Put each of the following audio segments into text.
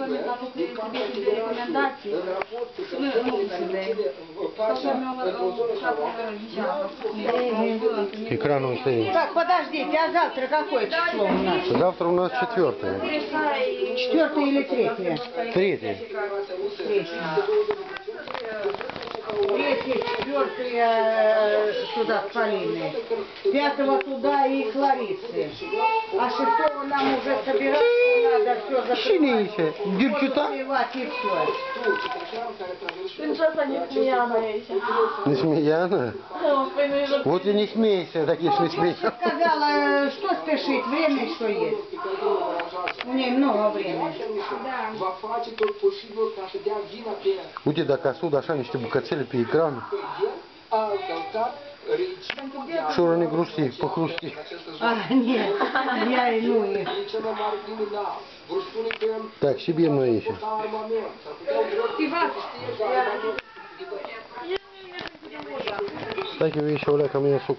пам'ятаю тобі тобі рекомендації. Ми ну, сюди. Экран он стоит. Так, подождите, а завтра какое число у нас? Завтра у нас четвертое. Четвертое или третье? Третье. Третье. Третье, четвертое э, сюда с Полиной. Пятого туда и к Ларисе. А шестого нам уже собираться надо все закрывать. Чинейся, дівчата. Заливать и все. Принцеса не сміянається. Не смеяна? Вот и не смейся, так если не смейся. Сказала, э, что спешить, время еще есть. У нее много времени. va face tot posibilul ca să dea vina pe ea. Uite dacă asud așa niște bucățele pe ecran, Șură ne grusti, păhrusti. А, нет, я и ну и... E Так, și bine noi aici. porta armament. S-ar putea vreo Stai că vine și Olea că mine s-a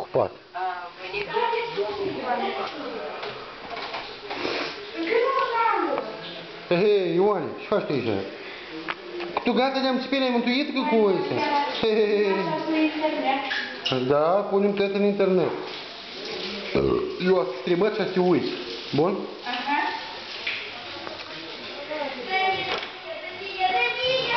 tu aici? Tu gata de-am țipele, ai mântuit că cu uiță? Da, punem tot în internet. Eu o streamat și să te uiți. Bun?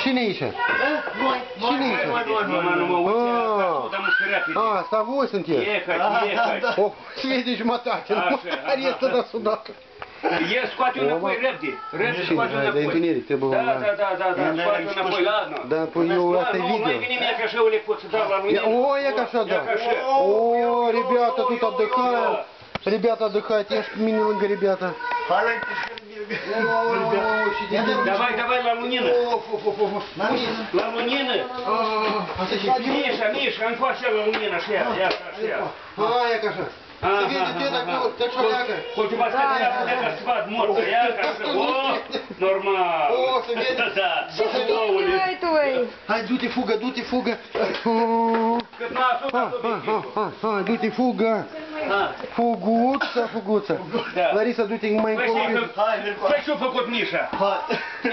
Cine e aici? Cine e aici? Mama, nu mă uit, Ah. ascultă mușchirea A, asta voi sunteți? Ехать, ехать. O, și de jumătate, nu Așa, E da, da, da, scoate înapoi, ladno. Da, păi eu, asta e Nu, mai video. vine mie că așa o le pot să dau la mine. Я- О, я каша, да. Я. О, ребята, тут отдыхаем. Ребята отдыхают, я ж мини лыга, ребята. Давай, давай. La lumină. Миша, Миша, încoace la lumină, așa, ia, așa. А, я каша. Ты видишь, ты так, ну, ты что, яка? Хоть у вас такая така сват морда, я кажу, о, нормально. О, ты видишь? Да, задоволен. Hai, du-te, fugă, du-te, fugă. Cât m-a Ha, asumat ha, ha, obiectivul. ha, ha, du-te, fugă. Fuguță, fuguță. Da. Larisa, du-te mai Păi încolo. știi că, păi ce-a făcut Mișa?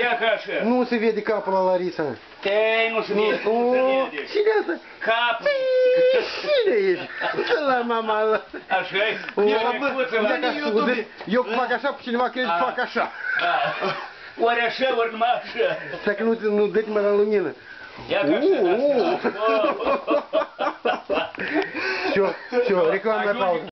Ia ca așa. Nu se vede capul la Larisa. Ei, nu se vede, nu se O, vede. cine asta? Cap, Cine ești? La mama la... așa-i, O, e bă, micuță la... dacă ascultă, Eu fac așa, cineva crede că A. fac așa. Da. Ori așa, ori numai așa. Dacă nu, nu dă mai la lumină. Ia ca așa, Uh, uh. așa. Все, все, рекламная пауза.